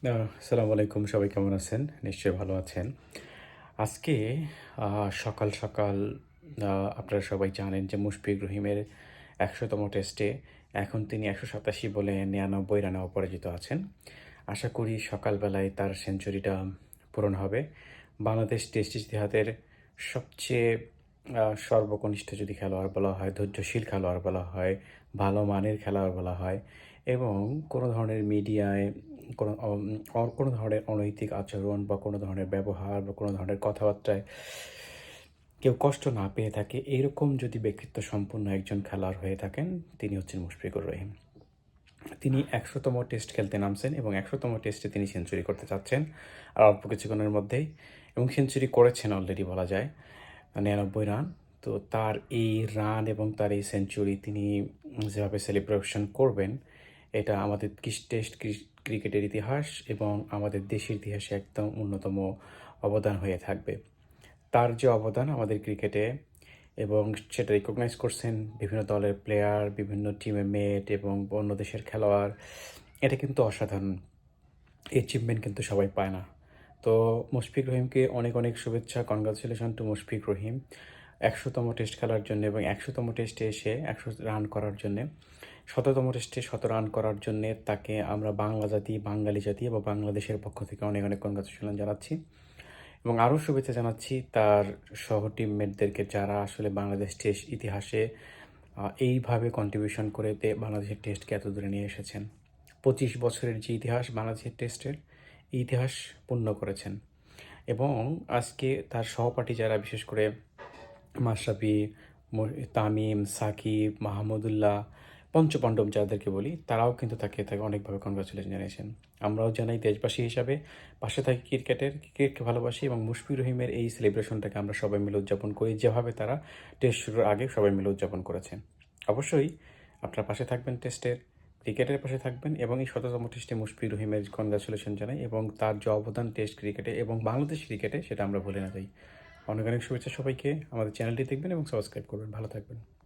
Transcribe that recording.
আসসালামু আলাইকুম, সবাই কেমন আছেন? নিশ্চয়ই ভালো আছেন। আজকে সকাল সকাল আপনারা সবাই জানেন যে মুশফিক রহিমের একশোতম টেস্টে এখন তিনি একশো সাতাশি বলে নিরানব্বই রানে অপরাজিত আছেন। আশা করি সকালবেলায় তার সেঞ্চুরিটা পূরণ হবে। বাংলাদেশ টেস্ট ইতিহাসের সবচেয়ে সর্বকনিষ্ঠ যদি খেলোয়াড় বলা হয়, ধৈর্যশীল খেলোয়াড় বলা হয়, ভালো মানের খেলোয়াড় বলা হয়, এবং কোনো ধরনের মিডিয়ায় কোনো কোনো ধরনের অনৈতিক আচরণ বা কোনো ধরনের ব্যবহার বা কোনো ধরনের কথাবার্তায় কেউ কষ্ট না পেয়ে থাকে, এরকম যদি ব্যক্তিত্ব সম্পন্ন একজন খেলোয়াড় হয়ে থাকেন, তিনি হচ্ছেন মুশফিকুর রহিম। তিনি একশোতম টেস্ট খেলতে নামছেন এবং একশোতম টেস্টে তিনি সেঞ্চুরি করতে চাচ্ছেন, আর অল্প কিছুক্ষণের মধ্যেই, এবং সেঞ্চুরি করেছেন অলরেডি বলা যায়, নিরানব্বই রান। তো তার এই রান এবং তার এই সেঞ্চুরি তিনি যেভাবে সেলিব্রেশন করবেন এটা আমাদের টেস্ট ক্রিকেটের ইতিহাস এবং আমাদের দেশের ইতিহাসে একদম অন্যতম অবদান হয়ে থাকবে। তার যে অবদান আমাদের ক্রিকেটে এবং সেটা রিকগনাইজ করছেন বিভিন্ন দলের প্লেয়ার বিভিন্ন টিমের মেট এবং অন্য দেশের খেলোয়াড়, এটা কিন্তু অসাধারণ। অ্যাচিভমেন্ট কিন্তু সবাই পায় না। তো মুশফিক রহিমকে অনেক অনেক শুভেচ্ছা। Congratulation to Mushfiq Rahim. একশোতম test খেলার জন্য এবং একশোতম টেস্টে এসে একশো রান করার জন্যে। শততম টেস্টে শত রান করার জন্যে তাকে আমরা বাংলা জাতি, বাঙালি জাতি এবং বাংলাদেশের পক্ষ থেকে অনেক অনেক কনগ্রাচুলেশন জানাচ্ছি। এবং আরও শুভেচ্ছা জানাচ্ছি তার সহ টিমমেটদেরকে যারা আসলে বাংলাদেশ টেস্ট ইতিহাসে এইভাবে কন্ট্রিবিউশন করে বাংলাদেশের টেস্টকে এত দূরে নিয়ে এসেছেন। পঁচিশ বছরের যে ইতিহাস বাংলাদেশের টেস্টের ইতিহাস পূর্ণ করেছেন। এবং আজকে তার সহপাঠী যারা, বিশেষ করে মাশরাফি তামিম, সাকিব, মাহমুদুল্লাহ, পঞ্চপাণ্ডব যাদেরকে বলি, তারাও কিন্তু তাকে তাকে অনেকভাবে কনগ্রাচুলেশন জানিয়েছেন। আমরাও জানাই দেশবাসী হিসাবে পাশে থাকি ক্রিকেটের, ক্রিকেটকে ভালোবাসি এবং মুশফিক রহিমের এই সেলিব্রেশনটাকে আমরা সবাই মিলে উদযাপন করি। যেভাবে তারা টেস্ট শুরুর আগে সবাই মিলে উদযাপন করেছেন। অবশ্যই আপনার পাশে থাকবেন টেস্টের ক্রিকেটের পাশে থাকবেন এবং এই শততম টেস্টে মুশফিক রহিমের কনগ্রাচুলেশন জানাই এবং তার যে অবদান টেস্ট ক্রিকেটে এবং বাংলাদেশ ক্রিকেটে সেটা আমরা ভুলে না যাই। অনেক অনেক শুভেচ্ছা সবাইকে। আমাদের চ্যানেলটি দেখবেন এবং সাবস্ক্রাইব করবেন। ভালো থাকবেন।